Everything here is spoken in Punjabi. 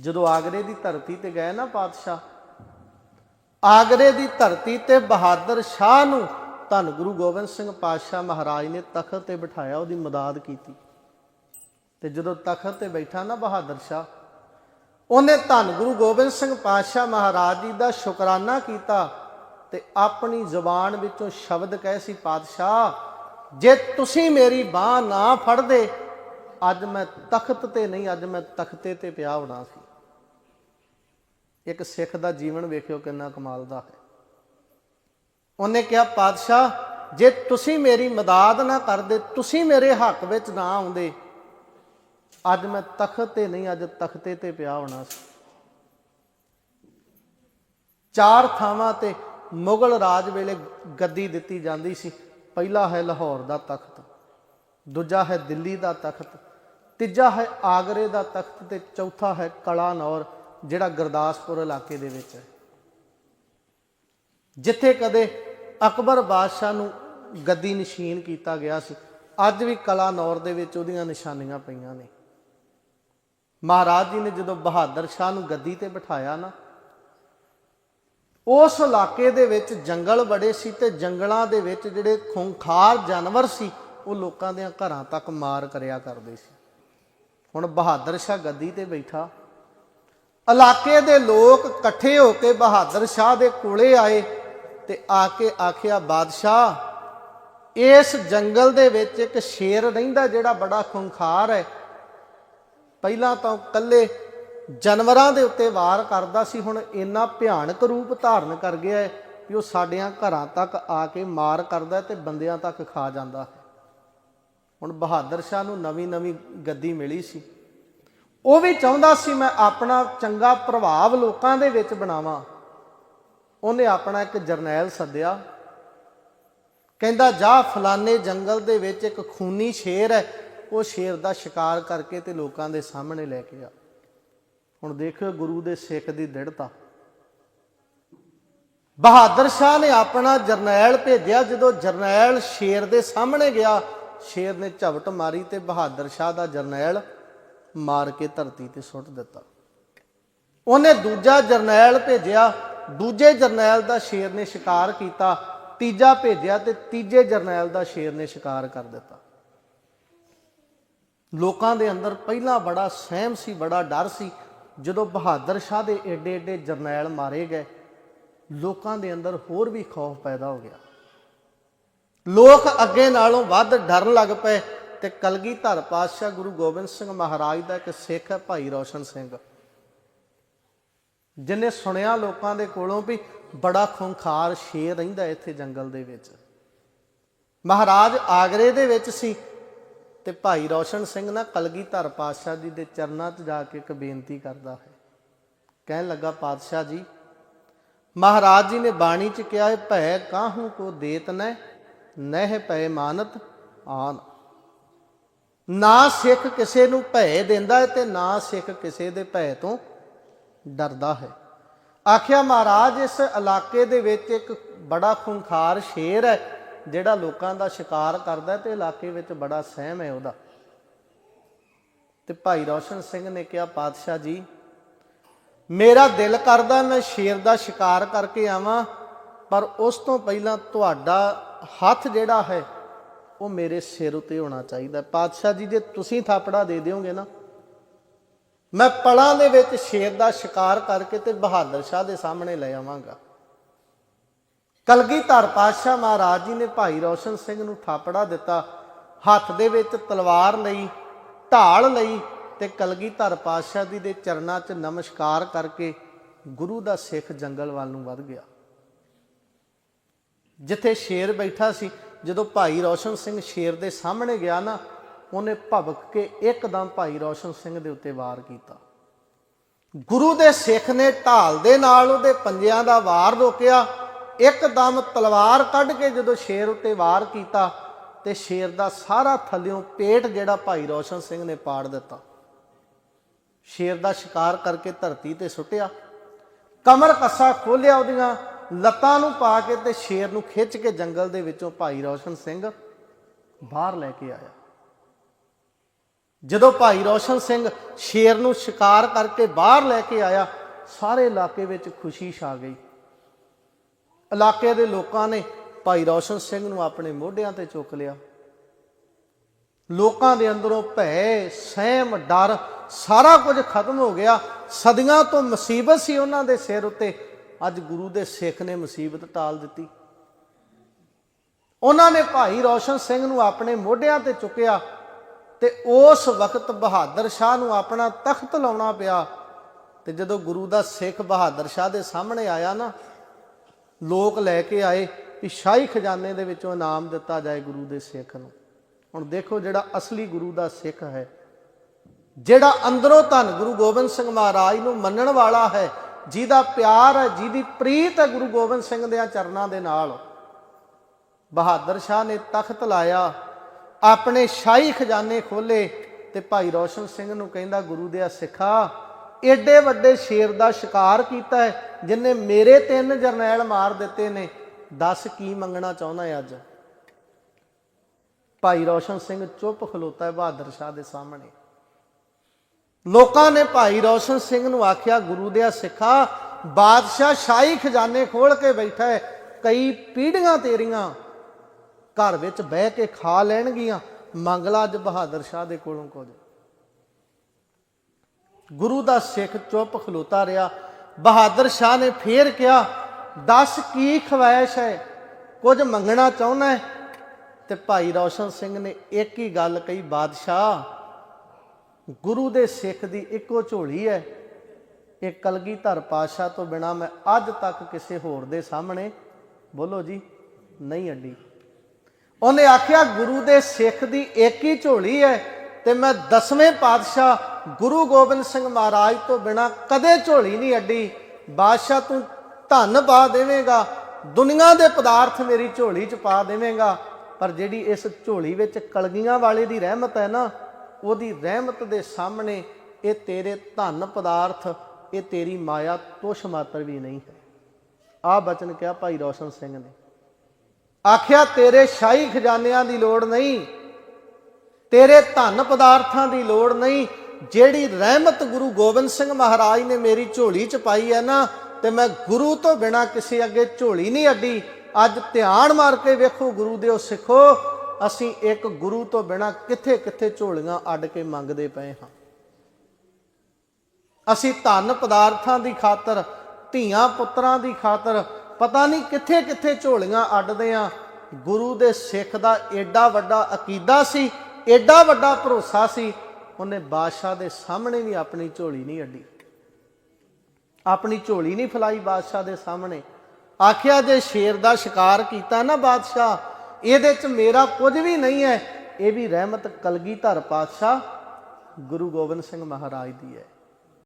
ਜਦੋਂ ਆਗਰੇ ਦੀ ਧਰਤੀ ਤੇ ਗਏ ਨਾ ਪਾਤਸ਼ਾਹ, ਆਗਰੇ ਦੀ ਧਰਤੀ ਤੇ ਬਹਾਦਰ ਸ਼ਾਹ ਨੂੰ ਧੰਨ ਗੁਰੂ ਗੋਬਿੰਦ ਸਿੰਘ ਪਾਤਸ਼ਾਹ ਮਹਾਰਾਜ ਨੇ ਤਖਤ ਤੇ ਬਿਠਾਇਆ, ਉਹਦੀ ਮਦਦ ਕੀਤੀ। ਤੇ ਜਦੋਂ ਤਖਤ ਤੇ ਬੈਠਾ ਨਾ ਬਹਾਦਰ ਸ਼ਾਹ, ਉਹਨੇ ਧੰਨ ਗੁਰੂ ਗੋਬਿੰਦ ਸਿੰਘ ਪਾਤਸ਼ਾਹ ਮਹਾਰਾਜ ਜੀ ਦਾ ਸ਼ੁਕਰਾਨਾ ਕੀਤਾ ਤੇ ਆਪਣੀ ਜ਼ੁਬਾਨ ਵਿੱਚੋਂ ਸ਼ਬਦ ਕਹੇ ਸੀ, ਪਾਤਸ਼ਾਹ, ਜੇ ਤੁਸੀਂ ਮੇਰੀ ਬਾਹ ਨਾ ਫੜਦੇ, ਅੱਜ ਮੈਂ ਤਖਤ ਤੇ ਨਹੀਂ, ਅੱਜ ਮੈਂ ਤਖਤੇ ਤੇ ਪਿਆ ਹੋਣਾ ਸੀ। ਇੱਕ ਸਿੱਖ ਦਾ ਜੀਵਨ ਵੇਖਿਓ ਕਿੰਨਾ ਕਮਾਲ ਦਾ ਹੈ। ਉਹਨੇ ਕਿਹਾ, ਪਾਤਸ਼ਾਹ, ਜੇ ਤੁਸੀਂ ਮੇਰੀ ਮਦਦ ਨਾ ਕਰਦੇ, ਤੁਸੀਂ ਮੇਰੇ ਹੱਕ ਵਿੱਚ ਨਾ ਆਉਂਦੇ, ਅੱਜ ਮੈਂ ਤਖਤ ਤੇ ਨਹੀਂ, ਅੱਜ ਤਖਤੇ ਤੇ ਪਿਆ ਹੋਣਾ ਸੀ। ਚਾਰ ਥਾਵਾਂ ਤੇ ਮੁਗਲ ਰਾਜ ਵੇਲੇ ਗੱਦੀ ਦਿੱਤੀ ਜਾਂਦੀ ਸੀ। ਪਹਿਲਾ ਹੈ ਲਾਹੌਰ ਦਾ ਤਖਤ, ਦੂਜਾ ਹੈ ਦਿੱਲੀ ਦਾ ਤਖਤ, ਤੀਜਾ ਹੈ ਆਗਰੇ ਦਾ ਤਖਤ ਤੇ ਚੌਥਾ ਹੈ ਕਲਾਨੌਰ। ਜਿਹੜਾ ਗੁਰਦਾਸਪੁਰ ਇਲਾਕੇ ਦੇ ਵਿੱਚ ਹੈ। ਜਿੱਥੇ ਕਦੇ ਅਕਬਰ ਬਾਦਸ਼ਾਹ ਨੂੰ ਗੱਦੀ ਨਸ਼ੀਨ ਕੀਤਾ ਗਿਆ ਸੀ, ਅੱਜ ਵੀ ਕਲਾਨੌਰ ਦੇ ਵਿੱਚ ਉਹਦੀਆਂ ਨਿਸ਼ਾਨੀਆਂ ਪਈਆਂ ਨੇ। ਮਹਾਰਾਜ ਜੀ ਨੇ ਜਦੋਂ ਬਹਾਦਰ ਸ਼ਾਹ ਨੂੰ ਗੱਦੀ ਤੇ ਬਿਠਾਇਆ ਨਾ, ਉਸ ਇਲਾਕੇ ਦੇ ਵਿੱਚ ਜੰਗਲ ਬੜੇ ਸੀ ਤੇ ਜੰਗਲਾਂ ਦੇ ਵਿੱਚ ਜਿਹੜੇ ਖੁੰਖਾਰ ਜਾਨਵਰ ਸੀ, ਉਹ ਲੋਕਾਂ ਦੇ ਘਰਾਂ ਤੱਕ ਮਾਰ ਕਰਿਆ ਕਰਦੇ ਸੀ। ਹੁਣ ਬਹਾਦਰ ਸ਼ਾਹ ਗੱਦੀ ਤੇ ਬੈਠਾ ਇਲਾਕੇ ਦੇ ਲੋਕ ਇਕੱਠੇ ਹੋ ਕੇ ਬਹਾਦਰ ਸ਼ਾਹ ਦੇ ਕੋਲੇ ਆਏ ਤੇ ਆ ਕੇ ਆਖਿਆ, ਬਾਦਸ਼ਾਹ, ਇਸ ਜੰਗਲ ਦੇ ਵਿੱਚ ਇੱਕ ਸ਼ੇਰ ਰਹਿੰਦਾ ਜਿਹੜਾ ਬੜਾ ਖੁੰਖਾਰ ਹੈ। ਪਹਿਲਾਂ ਤਾਂ ਕੱਲੇ ਜਾਨਵਰਾਂ ਦੇ ਉੱਤੇ ਵਾਰ ਕਰਦਾ ਸੀ, ਹੁਣ ਇੰਨਾ ਭਿਆਨਕ ਰੂਪ ਧਾਰਨ ਕਰ ਗਿਆ ਹੈ ਕਿ ਉਹ ਸਾਡਿਆਂ ਘਰਾਂ ਤੱਕ ਆ ਕੇ ਮਾਰ ਕਰਦਾ ਹੈ ਤੇ ਬੰਦਿਆਂ ਤੱਕ ਖਾ ਜਾਂਦਾ ਹੈ। ਹੁਣ ਬਹਾਦਰ ਸ਼ਾਹ ਨੂੰ ਨਵੀਂ ਨਵੀਂ ਗੱਦੀ ਮਿਲੀ ਸੀ। ਉਹ ਵੀ ਚਾਹੁੰਦਾ ਸੀ ਮੈਂ ਆਪਣਾ ਚੰਗਾ ਪ੍ਰਭਾਵ ਲੋਕਾਂ ਦੇ ਵਿੱਚ ਬਣਾਵਾਂ। ਉਹਨੇ ਆਪਣਾ ਇੱਕ ਜਰਨੈਲ ਸੱਦਿਆ। ਕਹਿੰਦਾ, ਜਾ, ਫਲਾਣੇ ਜੰਗਲ ਦੇ ਵਿੱਚ ਇੱਕ ਖੂਨੀ ਸ਼ੇਰ ਹੈ। ਉਹ ਸ਼ੇਰ ਦਾ ਸ਼ਿਕਾਰ ਕਰਕੇ ਤੇ ਲੋਕਾਂ ਦੇ ਸਾਹਮਣੇ ਲੈ ਕੇ ਆ। ਹੁਣ ਦੇਖਿਓ, ਗੁਰੂ ਦੇ ਸਿੱਖ ਦੀ ਦ੍ਰਿੜਤਾ। ਬਹਾਦਰ ਸ਼ਾਹ ਨੇ ਆਪਣਾ ਜਰਨੈਲ ਭੇਜਿਆ। ਜਦੋਂ ਜਰਨੈਲ ਸ਼ੇਰ ਦੇ ਸਾਹਮਣੇ ਗਿਆ, ਸ਼ੇਰ ਨੇ ਝਵਟ ਮਾਰੀ ਤੇ ਬਹਾਦਰ ਸ਼ਾਹ ਦਾ ਜਰਨੈਲ ਮਾਰ ਕੇ ਧਰਤੀ ਤੇ ਸੁੱਟ ਦਿੱਤਾ। ਉਹਨੇ ਦੂਜਾ ਜਰਨੈਲ ਭੇਜਿਆ। ਦੂਜੇ ਜਰਨੈਲ ਦਾ ਸ਼ੇਰ ਨੇ ਸ਼ਿਕਾਰ ਕੀਤਾ। ਤੀਜਾ ਭੇਜਿਆ ਤੇ ਤੀਜੇ ਜਰਨੈਲ ਦਾ ਸ਼ੇਰ ਨੇ ਸ਼ਿਕਾਰ ਕਰ ਦਿੱਤਾ। ਲੋਕਾਂ ਦੇ ਅੰਦਰ ਪਹਿਲਾਂ ਬੜਾ ਸਹਿਮ ਸੀ, ਬੜਾ ਡਰ ਸੀ। ਜਦੋਂ ਬਹਾਦਰ ਸ਼ਾਹ ਦੇ ਏਡੇ ਏਡੇ ਜਰਨੈਲ ਮਾਰੇ ਗਏ, ਲੋਕਾਂ ਦੇ ਅੰਦਰ ਹੋਰ ਵੀ ਖੌਫ ਪੈਦਾ ਹੋ ਗਿਆ। ਲੋਕ ਅੱਗੇ ਨਾਲੋਂ ਵੱਧ ਡਰਨ ਲੱਗ ਪਏ। ਤੇ ਕਲਗੀਧਰ ਪਾਤਸ਼ਾਹ ਗੁਰੂ ਗੋਬਿੰਦ ਸਿੰਘ ਮਹਾਰਾਜ ਦਾ ਇੱਕ ਸਿੱਖ ਹੈ ਭਾਈ ਰੋਸ਼ਨ ਸਿੰਘ। ਜਿਨੇ ਸੁਣਿਆ ਲੋਕਾਂ ਦੇ ਕੋਲੋਂ ਵੀ ਬੜਾ ਖੁੰਖਾਰ ਸ਼ੇਰ ਰਹਿੰਦਾ ਇੱਥੇ ਜੰਗਲ ਦੇ ਵਿੱਚ। ਮਹਾਰਾਜ ਆਗਰੇ ਦੇ ਵਿੱਚ ਸੀ ਤੇ ਭਾਈ ਰੋਸ਼ਨ ਸਿੰਘ ਨਾ ਕਲਗੀਧਰ ਪਾਤਸ਼ਾਹ ਜੀ ਦੇ ਚਰਨਾਂ 'ਚ ਜਾ ਕੇ ਇੱਕ ਬੇਨਤੀ ਕਰਦਾ ਹੈ। ਕਹਿਣ ਲੱਗਾ, ਪਾਤਸ਼ਾਹ ਜੀ, ਮਹਾਰਾਜ ਜੀ ਨੇ ਬਾਣੀ 'ਚ ਕਿਹਾ ਹੈ, ਭੈ ਕਾਹੂ ਕੋ ਦੇਤ ਨੈ ਨਹਿ ਪੈ ਮਾਨਤ ਆਨ ਨਾ ਸਿੱਖ ਕਿਸੇ ਨੂੰ ਭੈ ਦਿੰਦਾ ਹੈ ਤੇ ਨਾ ਸਿੱਖ ਕਿਸੇ ਦੇ ਭੈ ਤੋਂ ਡਰਦਾ ਹੈ। ਆਖਿਆ, ਮਹਾਰਾਜ, ਇਸ ਇਲਾਕੇ ਦੇ ਵਿੱਚ ਇੱਕ ਬੜਾ ਖੁੰਖਾਰ ਸ਼ੇਰ ਹੈ, ਜਿਹੜਾ ਲੋਕਾਂ ਦਾ ਸ਼ਿਕਾਰ ਕਰਦਾ ਹੈ ਤੇ ਇਲਾਕੇ ਵਿੱਚ ਬੜਾ ਸਹਿਮ ਹੈ ਉਹਦਾ। ਤੇ ਭਾਈ ਰੌਸ਼ਨ ਸਿੰਘ ਨੇ ਕਿਹਾ, ਪਾਤਸ਼ਾਹ ਜੀ, ਮੇਰਾ ਦਿਲ ਕਰਦਾ ਮੈਂ ਸ਼ੇਰ ਦਾ ਸ਼ਿਕਾਰ ਕਰਕੇ ਆਵਾਂ, ਪਰ ਉਸ ਤੋਂ ਪਹਿਲਾਂ ਤੁਹਾਡਾ ਹੱਥ ਜਿਹੜਾ ਹੈ ਉਹ ਮੇਰੇ ਸਿਰ ਉਤੇ ਹੋਣਾ ਚਾਹੀਦਾ ਪਾਤਸ਼ਾਹ ਜੀ, ਜੇ ਤੁਸੀਂ ਥਾਪੜਾ ਦੇ ਦਿਓਗੇ ਨਾ, ਮੈਂ ਪਲਾਂ ਦੇ ਵਿੱਚ ਸ਼ੇਰ ਦਾ ਸ਼ਿਕਾਰ ਕਰਕੇ ਤੇ ਬਹਾਦਰ ਸ਼ਾਹ ਦੇ ਸਾਹਮਣੇ ਲੈ ਆਵਾਂਗਾ। ਕਲਗੀਧਰ ਪਾਤਸ਼ਾਹ ਮਹਾਰਾਜ ਜੀ ਨੇ ਭਾਈ ਰੋਸ਼ਨ ਸਿੰਘ ਨੂੰ ਥਾਪੜਾ ਦਿੱਤਾ, ਹੱਥ ਦੇ ਵਿੱਚ ਤਲਵਾਰ ਲਈ, ਢਾਲ ਲਈ ਤੇ ਕਲਗੀਧਰ ਪਾਤਸ਼ਾਹ ਜੀ ਦੇ ਚਰਨਾਂ 'ਚ ਨਮਸਕਾਰ ਕਰਕੇ ਗੁਰੂ ਦਾ ਸਿੱਖ ਜੰਗਲ ਵੱਲ ਨੂੰ ਵੱਧ ਗਿਆ। ਜਿੱਥੇ ਸ਼ੇਰ ਬੈਠਾ ਸੀ ਜਦੋਂ ਭਾਈ ਰੌਸ਼ਨ ਸਿੰਘ ਸ਼ੇਰ ਦੇ ਸਾਹਮਣੇ ਗਿਆ ਨਾ, ਉਹਨੇ ਭਵਕ ਕੇ ਇੱਕਦਮ ਭਾਈ ਰੌਸ਼ਨ ਸਿੰਘ ਦੇ ਉੱਤੇ ਵਾਰ ਕੀਤਾ। ਗੁਰੂ ਦੇ ਸਿੱਖ ਨੇ ਢਾਲ ਦੇ ਨਾਲ ਉਹਦੇ ਪੰਜਿਆਂ ਦਾ ਵਾਰ ਰੋਕਿਆ। ਇੱਕਦਮ ਤਲਵਾਰ ਕੱਢ ਕੇ ਜਦੋਂ ਸ਼ੇਰ ਉੱਤੇ ਵਾਰ ਕੀਤਾ ਤੇ ਸ਼ੇਰ ਦਾ ਸਾਰਾ ਥੱਲਿਓਂ ਪੇਟ ਜਿਹੜਾ ਭਾਈ ਰੌਸ਼ਨ ਸਿੰਘ ਨੇ ਪਾੜ ਦਿੱਤਾ। ਸ਼ੇਰ ਦਾ ਸ਼ਿਕਾਰ ਕਰਕੇ ਧਰਤੀ ਤੇ ਸੁੱਟਿਆ। ਕਮਰ ਕੱਸਾ ਖੋਲਿਆ ਉਹਦੀਆਂ। ਲੱਤਾਂ ਨੂੰ ਪਾ ਕੇ ਤੇ ਸ਼ੇਰ ਨੂੰ ਖਿੱਚ ਕੇ ਜੰਗਲ ਦੇ ਵਿੱਚੋਂ ਭਾਈ ਰੌਸ਼ਨ ਸਿੰਘ ਬਾਹਰ ਲੈ ਕੇ ਆਇਆ। ਜਦੋਂ ਭਾਈ ਰੌਸ਼ਨ ਸਿੰਘ ਸ਼ੇਰ ਨੂੰ ਸ਼ਿਕਾਰ ਕਰਕੇ ਬਾਹਰ ਲੈ ਕੇ ਆਇਆ, ਸਾਰੇ ਇਲਾਕੇ ਵਿੱਚ ਖੁਸ਼ੀ ਛਾ ਗਈ। ਇਲਾਕੇ ਦੇ ਲੋਕਾਂ ਨੇ ਭਾਈ ਰੌਸ਼ਨ ਸਿੰਘ ਨੂੰ ਆਪਣੇ ਮੋਢਿਆਂ ਤੇ ਚੁੱਕ ਲਿਆ। ਲੋਕਾਂ ਦੇ ਅੰਦਰੋਂ ਭੈ, ਸਹਿਮ, ਡਰ ਸਾਰਾ ਕੁਝ ਖਤਮ ਹੋ ਗਿਆ। ਸਦੀਆਂ ਤੋਂ ਮੁਸੀਬਤ ਸੀ ਉਹਨਾਂ ਦੇ ਸਿਰ ਉੱਤੇ। ਅੱਜ ਗੁਰੂ ਦੇ ਸਿੱਖ ਨੇ ਮੁਸੀਬਤ ਟਾਲ ਦਿੱਤੀ। ਉਹਨਾਂ ਨੇ ਭਾਈ ਰੌਸ਼ਨ ਸਿੰਘ ਨੂੰ ਆਪਣੇ ਮੋਢਿਆਂ ਤੇ ਚੁੱਕਿਆ ਤੇ ਉਸ ਵਕਤ ਬਹਾਦਰ ਸ਼ਾਹ ਨੂੰ ਆਪਣਾ ਤਖਤ ਲਾਉਣਾ ਪਿਆ। ਤੇ ਜਦੋਂ ਗੁਰੂ ਦਾ ਸਿੱਖ ਬਹਾਦਰ ਸ਼ਾਹ ਦੇ ਸਾਹਮਣੇ ਆਇਆ ਨਾ, ਲੋਕ ਲੈ ਕੇ ਆਏ ਕਿ ਸ਼ਾਹੀ ਖਜ਼ਾਨੇ ਦੇ ਵਿੱਚੋਂ ਇਨਾਮ ਦਿੱਤਾ ਜਾਏ ਗੁਰੂ ਦੇ ਸਿੱਖ ਨੂੰ। ਹੁਣ ਦੇਖੋ ਜਿਹੜਾ ਅਸਲੀ ਗੁਰੂ ਦਾ ਸਿੱਖ ਹੈ, ਜਿਹੜਾ ਅੰਦਰੋਂ ਧੰਨ ਗੁਰੂ ਗੋਬਿੰਦ ਸਿੰਘ ਮਹਾਰਾਜ ਨੂੰ ਮੰਨਣ ਵਾਲਾ ਹੈ ਜਿਹਦਾ ਪਿਆਰ ਹੈ, ਜਿਹਦੀ ਪ੍ਰੀਤ ਹੈ ਗੁਰੂ ਗੋਬਿੰਦ ਸਿੰਘ ਦੇ ਚਰਨਾਂ ਦੇ ਨਾਲ। ਬਹਾਦਰ ਸ਼ਾਹ ਨੇ ਤਖਤ ਲਾਇਆ, ਆਪਣੇ ਸ਼ਾਹੀ ਖਜ਼ਾਨੇ ਖੋਲੇ ਤੇ ਭਾਈ ਰੋਸ਼ਨ ਸਿੰਘ ਨੂੰ ਕਹਿੰਦਾ, ਗੁਰੂ ਦੇ ਸਿੱਖਾ, ਏਡੇ ਵੱਡੇ ਸ਼ੇਰ ਦਾ ਸ਼ਿਕਾਰ ਕੀਤਾ ਹੈ, ਜਿਨੇ ਮੇਰੇ ਤਿੰਨ ਜਰਨੈਲ ਮਾਰ ਦਿੱਤੇ ਨੇ, ਦੱਸ ਕੀ ਮੰਗਣਾ ਚਾਹੁੰਦਾ ਹੈ ਅੱਜ? ਭਾਈ ਰੋਸ਼ਨ ਸਿੰਘ ਚੁੱਪ ਖਲੋਤਾ ਹੈ ਬਹਾਦਰ ਸ਼ਾਹ ਦੇ ਸਾਹਮਣੇ। ਲੋਕਾਂ ਨੇ ਭਾਈ ਰੌਸ਼ਨ ਸਿੰਘ ਨੂੰ ਆਖਿਆ, ਗੁਰੂ ਦੇ ਸਿੱਖਾ, ਬਾਦਸ਼ਾਹ ਸ਼ਾਹੀ ਖਜ਼ਾਨੇ ਖੋਲ ਕੇ ਬੈਠਾ ਹੈ, ਕਈ ਪੀੜੀਆਂ ਤੇਰੀਆਂ ਘਰ ਵਿੱਚ ਬਹਿ ਕੇ ਖਾ ਲੈਣਗੀਆਂ ਮੰਗਲਾ ਅੱਜ ਬਹਾਦਰ ਸ਼ਾਹ ਦੇ ਕੋਲੋਂ ਕੁਝ। ਗੁਰੂ ਦਾ ਸਿੱਖ ਚੁੱਪ ਖਲੋਤਾ ਰਿਹਾ। ਬਹਾਦਰ ਸ਼ਾਹ ਨੇ ਫੇਰ ਕਿਹਾ, ਦੱਸ ਕੀ ਖਵਾਇਸ਼ ਹੈ? ਕੁਝ ਮੰਗਣਾ ਚਾਹੁੰਦਾ ਹੈ? ਤੇ ਭਾਈ ਰੌਸ਼ਨ ਸਿੰਘ ਨੇ ਇੱਕ ਹੀ ਗੱਲ ਕਹੀ, ਬਾਦਸ਼ਾਹ ਗੁਰੂ ਦੇ ਸਿੱਖ ਦੀ ਇੱਕੋ ਝੋਲੀ ਹੈ। ਇਹ ਕਲਗੀਧਰ ਪਾਸ਼ਾ ਤੋਂ ਬਿਨਾ ਮੈਂ ਅੱਜ ਤੱਕ ਕਿਸੇ ਹੋਰ ਦੇ ਸਾਹਮਣੇ ਬੋਲੋ ਜੀ, ਨਹੀਂ ਅੱਡੀ। ਉਹਨੇ ਆਖਿਆ, ਗੁਰੂ ਦੇ ਸਿੱਖ ਦੀ ਇੱਕ ਹੀ ਝੋਲੀ ਹੈ ਤੇ ਮੈਂ ਦਸਵੇਂ ਪਾਤਸ਼ਾਹ ਗੁਰੂ ਗੋਬਿੰਦ ਸਿੰਘ ਮਹਾਰਾਜ ਤੋਂ ਬਿਨਾ ਕਦੇ ਝੋਲੀ ਨਹੀਂ ਅੱਡੀ। ਬਾਦਸ਼ਾਹ, ਤੂੰ ਧਨ ਪਾ ਦੇਵੇਂਗਾ, ਦੁਨੀਆ ਦੇ ਪਦਾਰਥ ਮੇਰੀ ਝੋਲੀ 'ਚ ਪਾ ਦੇਵੇਂਗਾ। ਪਰ ਜਿਹੜੀ ਇਸ ਝੋਲੀ ਵਿੱਚ ਕਲਗੀਆਂ ਵਾਲੇ ਦੀ ਰਹਿਮਤ ਹੈ ਨਾ ਉਹਦੀ ਰਹਿਮਤ ਦੇ ਸਾਹਮਣੇ ਇਹ ਤੇਰੇ ਧਨ ਪਦਾਰਥ, ਇਹ ਤੇਰੀ ਮਾਇਆ ਤੁਛ ਮਾਤਰ ਵੀ ਨਹੀਂ ਹੈ। ਆ ਬਚਨ ਕਿਹਾ ਭਾਈ ਰੋਸ਼ਨ ਸਿੰਘ ਨੇ। ਆਖਿਆ, ਤੇਰੇ ਸ਼ਾਹੀ ਖਜ਼ਾਨਿਆਂ ਦੀ ਲੋੜ ਨਹੀਂ, ਤੇਰੇ ਧਨ ਪਦਾਰਥਾਂ ਦੀ ਲੋੜ ਨਹੀਂ, ਜਿਹੜੀ ਰਹਿਮਤ ਗੁਰੂ ਗੋਬਿੰਦ ਸਿੰਘ ਮਹਾਰਾਜ ਨੇ ਮੇਰੀ ਝੋਲੀ 'ਚ ਪਾਈ ਹੈ ਨਾ, ਤੇ ਮੈਂ ਗੁਰੂ ਤੋਂ ਬਿਨਾ ਕਿਸੇ ਅੱਗੇ ਝੋਲੀ ਨਹੀਂ ਅੱਡੀ। ਅੱਜ ਧਿਆਨ ਮਾਰ ਕੇ ਵੇਖੋ, ਗੁਰੂ ਦਿਓ ਸਿੱਖੋ ਅਸੀਂ ਇੱਕ ਗੁਰੂ ਤੋਂ ਬਿਨਾ ਕਿੱਥੇ ਕਿੱਥੇ ਝੋਲੀਆਂ ਅੱਡ ਕੇ ਮੰਗਦੇ ਪਏ ਹਾਂ। ਅਸੀਂ ਧਨ ਪਦਾਰਥਾਂ ਦੀ ਖਾਤਰ, ਧੀਆਂ ਪੁੱਤਰਾਂ ਦੀ ਖਾਤਰ ਪਤਾ ਨਹੀਂ ਕਿੱਥੇ ਕਿੱਥੇ ਝੋਲੀਆਂ ਅੱਡਦੇ ਆ ਗੁਰੂ ਦੇ ਸਿੱਖ ਦਾ ਏਡਾ ਵੱਡਾ ਅਕੀਦਾ ਸੀ, ਏਡਾ ਵੱਡਾ ਭਰੋਸਾ ਸੀ, ਉਹਨੇ ਬਾਦਸ਼ਾਹ ਦੇ ਸਾਹਮਣੇ ਵੀ ਆਪਣੀ ਝੋਲੀ ਨਹੀਂ ਅੱਡੀ। ਆਪਣੀ ਝੋਲੀ ਨਹੀਂ ਫਲਾਈ ਬਾਦਸ਼ਾਹ ਦੇ ਸਾਹਮਣੇ। ਆਖਿਆ ਜੇ ਸ਼ੇਰ ਦਾ ਸ਼ਿਕਾਰ ਕੀਤਾ ਨਾ ਬਾਦਸ਼ਾਹ ਇਹਦੇ 'ਚ ਮੇਰਾ ਕੁਝ ਵੀ ਨਹੀਂ ਹੈ। ਇਹ ਵੀ ਰਹਿਮਤ ਕਲਗੀਧਰ ਪਾਤਸ਼ਾਹ ਗੁਰੂ ਗੋਬਿੰਦ ਸਿੰਘ ਮਹਾਰਾਜ ਦੀ ਹੈ।